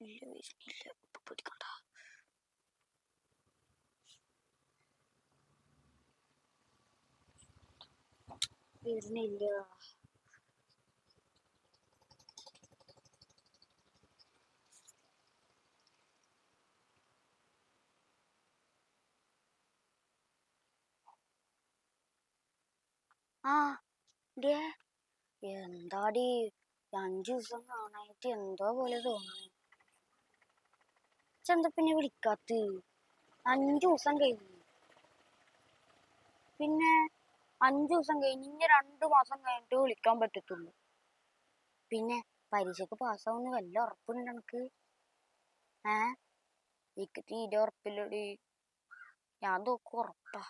ഇല്ല വരുന്നില്ല ഇപ്പൊ പിടിക്കണ്ട വരുന്നില്ല ആ ഡേ എന്താടി അഞ്ചു ദിവസം കാണാനായിട്ട് എന്തോ പോലെ തോന്നുന്നു ചെന്ത പിന്നെ വിളിക്കാത്ത? അഞ്ചു ദിവസം കഴിഞ്ഞു. പിന്നെ അഞ്ചു ദിവസം കഴിഞ്ഞ് ഇനി രണ്ടു മാസം കഴിഞ്ഞിട്ട് വിളിക്കാൻ പറ്റത്തുള്ളൂ. പിന്നെ പരീക്ഷക്ക് പാസ്സാവുന്ന വല്ല ഉറപ്പുണ്ട് എനിക്ക് ഏ? എനിക്ക് തീരെ ഉറപ്പില്ലടി. ഞാൻ തോക്കും ഉറപ്പാ.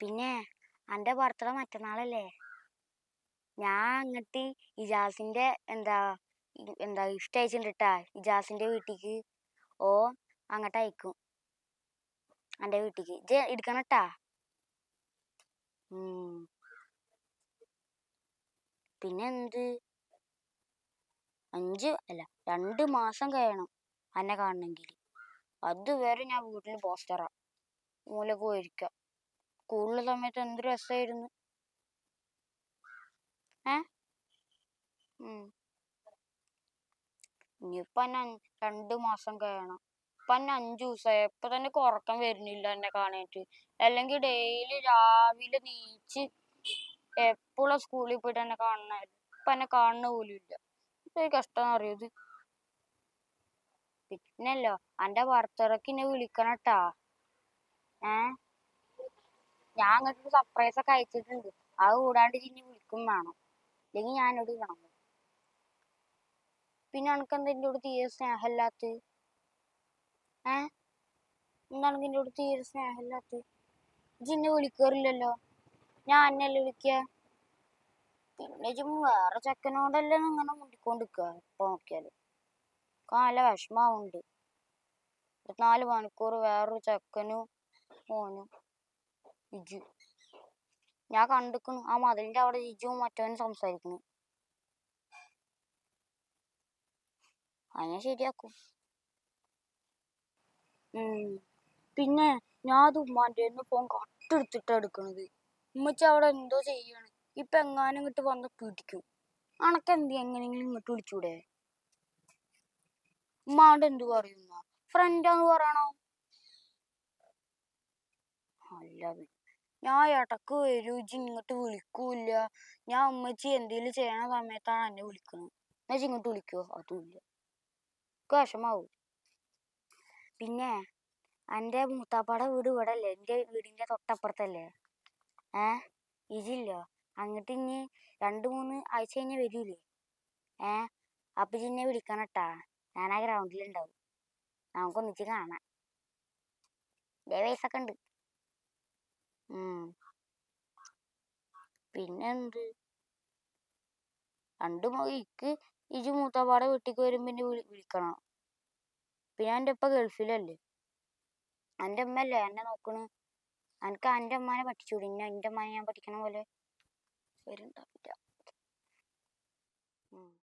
പിന്നെ അന്റെ ബർത്ത്ഡേ മറ്റന്നാളല്ലേ? ഞാൻ അങ്ങട്ട് ഇജാസിന്റെ എന്താ എന്താ ഗിഫ്റ്റ് അയച്ചിട്ടാ ഇജാസിന്റെ വീട്ടിക്ക്. ഓ അങ്ങോട്ട് അയക്കും. അന്റെ വീട്ടിക്ക്. ഇജ്ജ് എടുക്കണട്ടാ? പിന്നെ എന്ത്? അഞ്ച് അല്ല രണ്ട് മാസം കഴിയണം അന്നെ കാണണമെങ്കിൽ അതുവരെ ഞാൻ വീട്ടിൽ പോസ്റ്ററാ. മൂലക്ക് പോയിരിക്കാം. സ്കൂളിലെ സമയത്ത് എന്ത് രസമായിരുന്നു ഏ. ഇനിയിപ്പൊ എന്നെ രണ്ടു മാസം കഴിയണം. ഇപ്പൊ എന്നെ അഞ്ചു ദിവസമായി ഇപ്പൊ തന്നെ ഉറക്കം വരുന്നില്ല എന്നെ കാണാനായിട്ട്. അല്ലെങ്കിൽ ഡെയിലി രാവിലെ നീച്ച് എപ്പോഴും സ്കൂളിൽ പോയിട്ട് എന്നെ കാണണ ഇപ്പൊ എന്നെ കാണുന്ന പോലും ഇല്ല. ഇതൊരു കഷ്ടം അറിയത് പിന്നല്ലോ അന്റെ ഭർത്തറക്ക് എന്നെ വിളിക്കണട്ടാ. ഏ? ഞാൻ അങ്ങോട്ട് സർപ്രൈസ് ഒക്കെ അയച്ചിട്ടുണ്ട്. അത് കൂടാണ്ട് ഇനി വിളിക്കും വേണം. അല്ലെങ്കിൽ ഞാൻ എന്നോട് കാണും പിന്നെ അനക്ക് എന്താ എന്റെ കൂടെ തീരെ സ്നേഹമില്ലാത്ത? ഏ? എന്താണ് എന്റെ കൂടെ തീരെ സ്നേഹമില്ലാത്ത? ഇജ്ജ് എന്നെ വിളിക്കാറില്ലല്ലോ. ഞാൻ എന്നല്ലേ വിളിക്കുക പിന്നെ ഇജ്ജ് വേറെ ചെക്കനോടല്ലേ ഇങ്ങനെ മുണ്ടിക്കൊണ്ടിരിക്കുക ഇപ്പൊ നോക്കിയാൽ. എനിക്ക് നല്ല വിഷമാവുന്നുണ്ട് ഇരുപത്തിനാല് മണിക്കൂർ വേറൊരു ചെക്കനും ഓനും ഇജ്ജ് ഞാൻ കണ്ടിക്കണു ആ മതിലിന്റെ അവിടെ ജിജുവും മറ്റവനും സംസാരിക്കണു അതിനെ ശരിയാക്കും. പിന്നെ ഞാൻ അത് ഉമ്മാന്റെ ഫോൺ കട്ടെടുത്തിട്ട് എടുക്കണത്. ഉമ്മച്ച അവിടെ എന്തോ ചെയ്യാണ്. ഇപ്പൊ എങ്ങാനും ഇങ്ങോട്ട് വന്ന് പിടിക്കും. അണക്കെന്ത് എങ്ങനെയെങ്കിലും ഇങ്ങോട്ട് വിളിച്ചൂടെ? ഉമ്മാണ്ട് എന്ത് പറയുന്ന ഫ്രണ്ടാന്ന് പറയണോ? അല്ല ഞാൻ ഇടയ്ക്ക് വരൂ ഇജ്ജ് ഇങ്ങോട്ട് വിളിക്കൂല്ല. ഞാൻ അമ്മച്ചി എന്തെങ്കിലും ചെയ്യണ സമയത്താണ് എന്നെ വിളിക്കുന്നത് എന്നാ ഇജ്ജ് ഇങ്ങോട്ട് വിളിക്കുവോ അതുമില്ല എനിക്ക് വിഷമാവും. പിന്നെ എന്റെ മൂത്താപ്പാടെ വീട് ഇവിടെ അല്ലേ എന്റെ വീടിന്റെ തൊട്ടപ്പുറത്തല്ലേ? ഏ? ഇജില്ലോ? അങ്ങോട്ട് ഇനി രണ്ട് മൂന്ന് ആഴ്ച കഴിഞ്ഞ് വരൂലേ? ഏ? അപ്പം എന്നെ വിളിക്കണം കേട്ടാ ഞാൻ ആ ഗ്രൗണ്ടിലുണ്ടാവും നമുക്കൊന്നിച്ച് കാണാം. ഇതേ വയസ്സൊക്കെ ഉണ്ട് പിന്നെന്ത്? രണ്ട് ഇക്ക് ഇജ് മൂത്താപ്പാടെ വീട്ടിക്ക് വരുമ്പോ എന്നെ വിളി വിളിക്കണം. പിന്നെ എന്റെ ഉപ്പ ഗൾഫിലല്ലേ? എന്റെ അമ്മയല്ലേ എന്നെ നോക്കണ്. അനക്ക് എന്റെ പഠിച്ചു പഠിച്ചൂടെ ഇന്നെ എന്റെ അമ്മനെ ഞാൻ പഠിക്കണ പോലെ? വരുന്നുണ്ടാവില്ല.